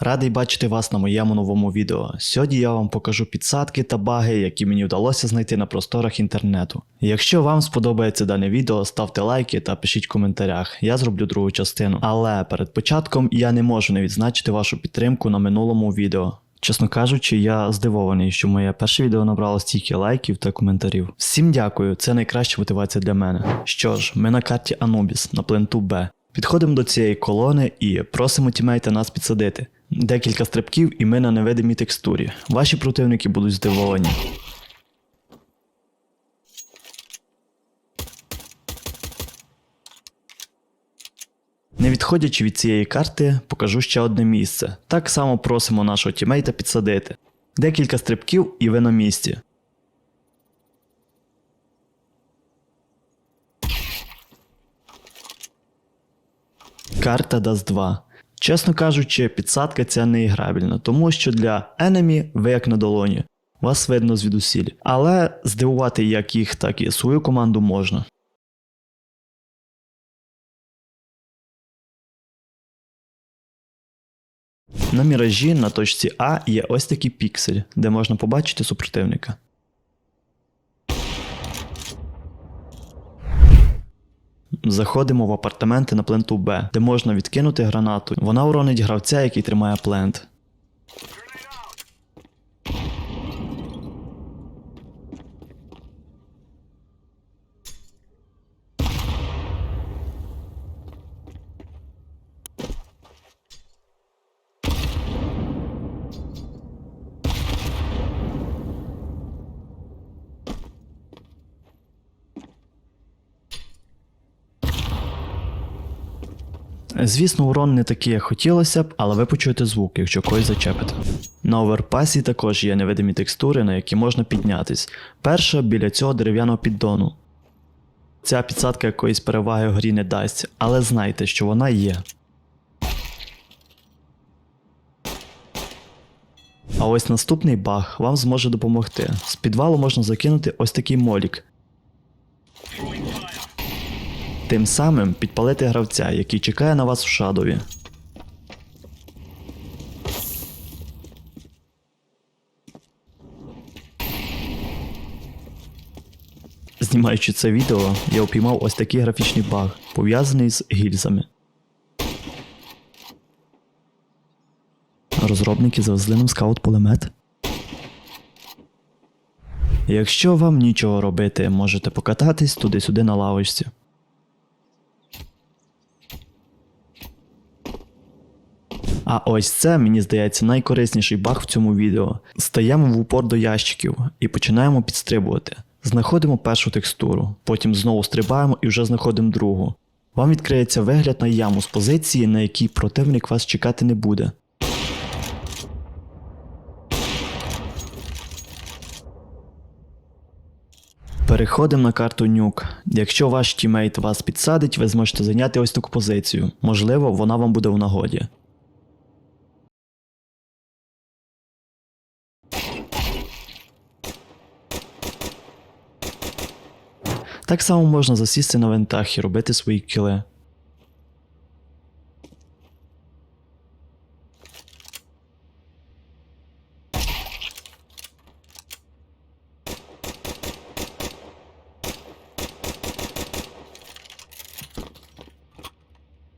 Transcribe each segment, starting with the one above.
Радий бачити вас на моєму новому відео. Сьогодні я вам покажу підсадки та баги, які мені вдалося знайти на просторах інтернету. Якщо вам сподобається дане відео, ставте лайки та пишіть в коментарях. Я зроблю другу частину. Але перед початком я не можу не відзначити вашу підтримку на минулому відео. Чесно кажучи, я здивований, що моє перше відео набрало стільки лайків та коментарів. Всім дякую, це найкраща мотивація для мене. Що ж, ми на карті Anubis на пленту Б. Підходимо до цієї колони і просимо тімейта нас підсадити. Декілька стрибків і ми на невидимій текстурі. Ваші противники будуть здивовані. Не відходячи від цієї карти, покажу ще одне місце. Так само просимо нашого тімейта підсадити. Декілька стрибків і ви на місці. Карта Dust 2. Чесно кажучи, підсадка ця не іграбельна, тому що для енемі ви як на долоні. Вас видно звідусіль. Але здивувати як їх, так і свою команду можна. На міражі на точці А є ось такий піксель, де можна побачити супротивника. Заходимо в апартаменти на пленту Б, де можна відкинути гранату. Вона уронить гравця, який тримає плент. Звісно, урон не такий, як хотілося б, але ви почуєте звук, якщо когось зачепите. На оверпасі також є невидимі текстури, на які можна піднятись. Перша біля цього дерев'яного піддону. Ця підсадка якоїсь переваги в грі не дасть, але знайте, що вона є. А ось наступний баг вам зможе допомогти. З підвалу можна закинути ось такий молік. Тим самим підпалити гравця, який чекає на вас в шадові. Знімаючи це відео, я упіймав ось такий графічний баг, пов'язаний з гільзами. Розробники завезли нам скаут-пулемет. Якщо вам нічого робити, можете покататись туди-сюди на лавочці. А ось це, мені здається, найкорисніший баг в цьому відео. Стаємо в упор до ящиків і починаємо підстрибувати. Знаходимо першу текстуру, потім знову стрибаємо і вже знаходимо другу. Вам відкриється вигляд на яму з позиції, на якій противник вас чекати не буде. Переходимо на карту нюк. Якщо ваш тімейт вас підсадить, ви зможете зайняти ось таку позицію. Можливо, вона вам буде в нагоді. Так само можна засісти на винтах і робити свої кіли.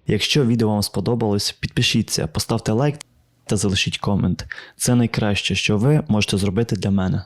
Якщо відео вам сподобалось, підпишіться, поставте лайк та залишіть комент. Це найкраще, що ви можете зробити для мене.